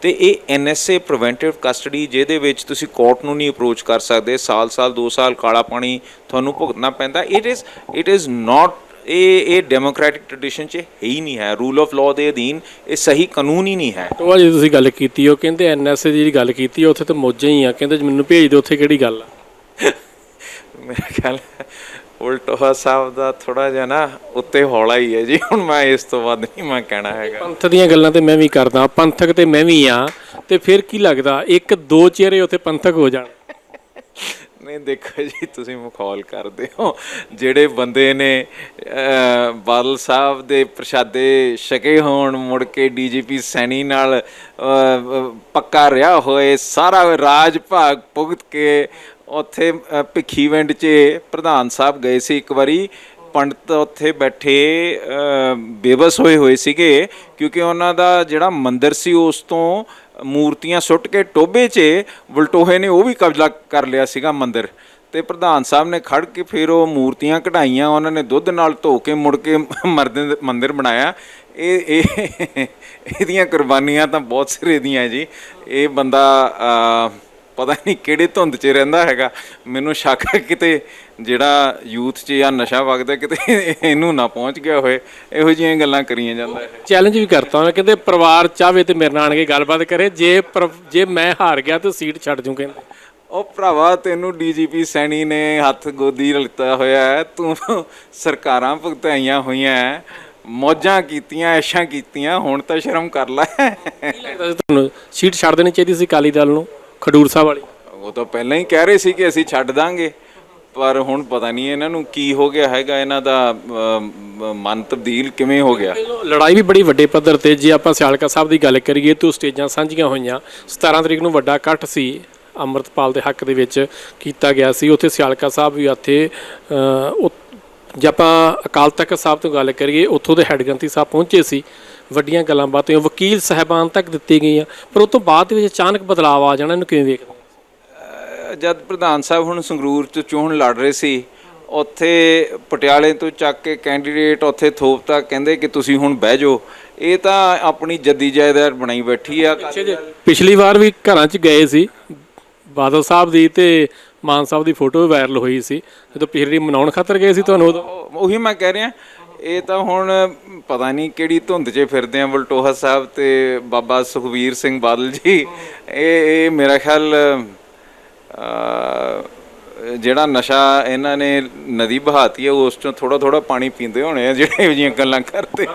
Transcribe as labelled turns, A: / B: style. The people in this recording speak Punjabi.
A: ਤੇ ਇਹ ਐਨਐਸਏ ਪ੍ਰੀਵੈਂਟਿਵ ਕਸਟਡੀ ਜਿਹਦੇ ਵਿੱਚ ਤੁਸੀਂ ਕੋਰਟ ਨੂੰ ਨਹੀਂ ਅਪਰੋਚ ਕਰ ਸਕਦੇ ਸਾਲ-ਸਾਲ 2 ਸਾਲ ਕਾਲਾ ਪਾਣੀ ਤੁਹਾਨੂੰ ਭੁਗਤਣਾ ਪੈਂਦਾ। It is it is not ਇਹ ਇਹ ਡੈਮੋਕ੍ਰੈਟਿਕ ਟ੍ਰੈਡੀਸ਼ਨ 'ਚ ਹੈ ਹੀ ਨਹੀਂ ਹੈ। ਰੂਲ ਆਫ ਲਾਅ ਦੇ ਅਧੀਨ ਇਹ ਸਹੀ ਕਾਨੂੰਨ ਹੀ ਨਹੀਂ ਹੈ।
B: ਉਹ ਜਿਹੜੀ ਤੁਸੀਂ ਗੱਲ ਕੀਤੀ ਉਹ ਕਹਿੰਦੇ ਐਨਐਸਏ ਦੀ ਜਿਹੜੀ ਗੱਲ ਕੀਤੀ ਉੱਥੇ ਤਾਂ ਮੌਜਾਂ ਹੀ ਆ। ਕਹਿੰਦੇ ਜੇ ਮੈਨੂੰ ਭੇਜ ਦਿਓ ਉੱਥੇ ਕਿਹੜੀ ਗੱਲ ਆ?
A: ਮੇਰਾ ਖਿਆਲ ਉਲਟੋਹਾ ਸਾਹਿਬ ਦਾ ਥੋੜਾ ਜਿਹਾ ਨਾ ਉੱਤੇ ਹੌਲਾ ਹੀ ਹੈ ਜੀ। ਹੁਣ ਮੈਂ ਇਸ ਤੋਂ ਵੱਧ ਨਹੀਂ ਮੈਂ ਕਹਿਣਾ ਹੈਗਾ।
B: ਪੰਥ ਦੀਆਂ ਗੱਲਾਂ ਤੇ ਮੈਂ ਵੀ ਕਰਦਾ ਪੰਥਕ ਤੇ ਮੈਂ ਵੀ ਆ ਤੇ ਫਿਰ ਕੀ ਲੱਗਦਾ ਇੱਕ ਦੋ ਚਿਹਰੇ ਉੱਥੇ ਪੰਥਕ ਹੋ ਜਾਣ।
A: ਨਹੀਂ ਦੇਖੋ ਜੀ ਤੁਸੀਂ ਮਖੌਲ ਕਰਦੇ ਹੋ। ਜਿਹੜੇ ਬੰਦੇ ਨੇ ਬਾਦਲ ਸਾਹਿਬ ਦੇ ਪ੍ਰਸ਼ਾਦੇ ਛਕੇ ਹੋਣ ਮੁੜ ਕੇ ਡੀਜੀਪੀ ਸੈਣੀ ਨਾਲ ਪੱਕਾ ਰਿਹਾ ਹੋਏ ਸਾਰਾ ਰਾਜ ਭਾਗ ਭੁਗਤ ਕੇ ਉੱਥੇ ਅਹ, ਭਿੱਖੀਵਿੰਡ 'ਚ ਪ੍ਰਧਾਨ ਸਾਹਿਬ ਗਏ ਸੀ ਇੱਕ ਵਾਰੀ। ਪੰਡਤ ਉੱਥੇ ਬੈਠੇ ਅਹ, ਬੇਬਸ ਹੋਏ ਹੋਏ ਸੀਗੇ ਕਿਉਂਕਿ ਉਹਨਾਂ ਦਾ ਜਿਹੜਾ ਮੰਦਿਰ ਸੀ ਉਸ ਤੋਂ ਮੂਰਤੀਆਂ ਸੁੱਟ ਕੇ ਟੋਬੇ 'ਚ ਵਲਟੋਹੇ ਨੇ ਉਹ ਵੀ ਕਬਜ਼ਾ ਕਰ ਲਿਆ ਸੀਗਾ ਮੰਦਿਰ। ਤੇ ਪ੍ਰਧਾਨ ਸਾਹਿਬ ਨੇ ਖੜ ਕੇ ਫਿਰ ਉਹ ਮੂਰਤੀਆਂ ਕਢਾਈਆਂ ਉਹਨਾਂ ਨੇ ਦੁੱਧ ਨਾਲ ਧੋ ਕੇ ਮੁੜ ਕੇ ਮਰਦ ਦੇ ਮੰਦਿਰ ਬਣਾਇਆ। ਇਹ ਇਹ ਇਹਦੀਆਂ ਕੁਰਬਾਨੀਆਂ ਤਾਂ ਬਹੁਤ ਸਿਰੇ ਦੀਆਂ ਜੀ। ਇਹ ਬੰਦਾ ਪਤਾ ਨਹੀਂ ਕਿਹੜੇ ਧੁੰਦ 'ਚ ਰਹਿੰਦਾ ਹੈਗਾ। ਮੈਨੂੰ ਸ਼ੱਕ ਹੈ ਕਿਤੇ ਜਿਹੜਾ ਯੂਥ 'ਚ ਜਾਂ ਨਸ਼ਾ ਵਗਦਾ ਕਿਤੇ ਇਹਨੂੰ ਨਾ ਪਹੁੰਚ ਗਿਆ ਹੋਏ ਇਹੋ ਜਿਹੀਆਂ ਗੱਲਾਂ ਕਰੀਆਂ ਜਾਂਦਾ ਹੈ।
B: ਚੈਲੰਜ ਵੀ ਕਰਤਾ ਉਹਨੇ ਕਹਿੰਦੇ ਪਰਿਵਾਰ ਚਾਹਵੇ ਤੇ ਮੇਰੇ ਨਾਲ ਆਣ ਕੇ ਗੱਲਬਾਤ ਕਰੇ। ਜੇ ਜੇ ਮੈਂ ਹਾਰ ਗਿਆ ਤਾਂ ਸੀਟ ਛੱਡ ਜੂ ਕਹਿੰਦੇ।
A: ਉਹ ਭਰਾਵਾ ਤੈਨੂੰ ਡੀਜੀਪੀ ਸੈਣੀ ਨੇ ਹੱਥ ਗੋਦੀ ਲਿੱਤਾ ਹੋਇਆ ਹੈ। ਤੂੰ ਸਰਕਾਰਾਂ ਭੁਗਤਾਈਆਂ ਹੋਈਆਂ ਹੈ, ਮੌਜਾਂ ਕੀਤੀਆਂ ਐਸ਼ਾਂ ਕੀਤੀਆਂ ਹੁਣ ਤਾਂ ਸ਼ਰਮ ਕਰ ਲੈ।
B: ਕੀ ਲੱਗਦਾ ਸੀ ਤੁਹਾਨੂੰ? ਸੀਟ ਛੱਡ ਦੇਣੀ ਚਾਹੀਦੀ ਸੀ ਅਕਾਲੀ ਦਲ ਨੂੰ? ਖਡੂਰ ਸਾਹਿਬ ਵਾਲੀ?
A: ਉਹ ਤਾਂ ਪਹਿਲਾਂ ਹੀ ਕਹਿ ਰਹੇ ਸੀ ਕਿ ਅਸੀਂ ਛੱਡ ਦਾਂਗੇ ਪਰ ਹੁਣ ਪਤਾ ਨਹੀਂ ਇਹਨਾਂ ਨੂੰ ਕੀ ਹੋ ਗਿਆ ਹੈਗਾ ਇਹਨਾਂ ਦਾ ਮਨ ਤਬਦੀਲ ਕਿਵੇਂ ਹੋ ਗਿਆ।
B: ਲੜਾਈ ਵੀ ਬੜੀ ਵੱਡੇ ਪੱਧਰ ਤੇ ਜੇ ਆਪਾਂ ਸਿਆਲਕਾ ਸਾਹਿਬ ਦੀ ਗੱਲ ਕਰੀਏ ਤਾਂ ਸਟੇਜਾਂ ਸਾਂਝੀਆਂ ਹੋਈਆਂ। 17 ਤਰੀਕ ਨੂੰ ਵੱਡਾ ਇਕੱਠ ਸੀ ਅੰਮ੍ਰਿਤਪਾਲ ਦੇ ਹੱਕ ਦੇ ਵਿੱਚ ਕੀਤਾ ਗਿਆ ਸੀ। ਉੱਥੇ ਸਿਆਲਕਾ ਸਾਹਿਬ ਵੀ ਉਹ- ਜੇ ਆਪਾਂ ਅਕਾਲ ਤਖਤ ਸਾਹਿਬ ਤੋਂ ਗੱਲ ਕਰੀਏ ਉੱਥੋਂ ਦੇ ਹੈੱਡ ਗ੍ਰੰਥੀ ਸਾਹਿਬ ਪਹੁੰਚੇ ਸੀ। ਵੱਡੀਆਂ ਗੱਲਾਂ ਬਾਤਾਂ ਵਕੀਲ ਸਹਿਬਾਨ ਤੱਕ ਦਿੱਤੀ ਗਈਆਂ ਪਰ ਉਸ ਤੋਂ ਬਾਅਦ ਦੇ ਵਿੱਚ ਅਚਾਨਕ ਬਦਲਾਅ ਆ ਜਾਣਾ ਇਹਨੂੰ ਕਿਵੇਂ ਵੇਖਦੇ
A: ਜਦ ਪ੍ਰਧਾਨ ਸਾਹਿਬ ਹੁਣ ਸੰਗਰੂਰ ਚ ਚੋਣ ਲੜ ਰਹੇ ਸੀ ਉੱਥੇ ਪਟਿਆਲੇ ਤੋਂ ਚੱਕ ਕੇ ਕੈਂਡੀਡੇਟ ਉੱਥੇ ਥੋਪਤਾ ਕਹਿੰਦੇ ਕਿ ਤੁਸੀਂ ਹੁਣ ਬਹਿ ਜਾਓ ਇਹ ਤਾਂ ਆਪਣੀ ਜੱਦੀ ਜਾਇਦਾਦ ਬਣਾਈ ਬੈਠੀ ਆ
B: ਪਿਛਲੀ ਵਾਰ ਵੀ ਘਰਾਂ 'ਚ ਗਏ ਸੀ ਬਾਦਲ ਸਾਹਿਬ ਦੀ ਤੇ ਮਾਨ ਸਾਹਿਬ ਦੀ ਫੋਟੋ ਵਾਇਰਲ ਹੋਈ ਸੀ ਜਦੋਂ ਪਿਛਲੀ ਮਨਾਉਣ ਖਾਤਰ ਗਏ ਸੀ ਤੁਹਾਨੂੰ
A: ਉਹੀ ਮੈਂ ਕਹਿ ਰਿਹਾ ਇਹ ਤਾਂ ਹੁਣ ਪਤਾ ਨਹੀਂ ਕਿਹੜੀ ਧੁੰਦ 'ਚ ਫਿਰਦੇ ਆ ਵਲਟੋਹਾ ਸਾਹਿਬ ਤੇ ਬਾਬਾ ਸੁਖਵੀਰ ਸਿੰਘ ਬਾਦਲ ਜੀ। ਇਹ ਇਹ ਮੇਰਾ ਖਿਆਲ ਜਿਹੜਾ ਨਸ਼ਾ ਇਹਨਾਂ ਨੇ ਨਦੀ ਬਹਾਤੀ ਹੈ ਉਸ ਚੋਂ ਥੋੜਾ ਥੋੜਾ ਪਾਣੀ ਪੀਂਦੇ ਹੋਣੇ ਆ, ਜਿਹੜੇ ਇਹੋ ਜਿਹੀਆਂ ਗੱਲਾਂ ਕਰਦੇ।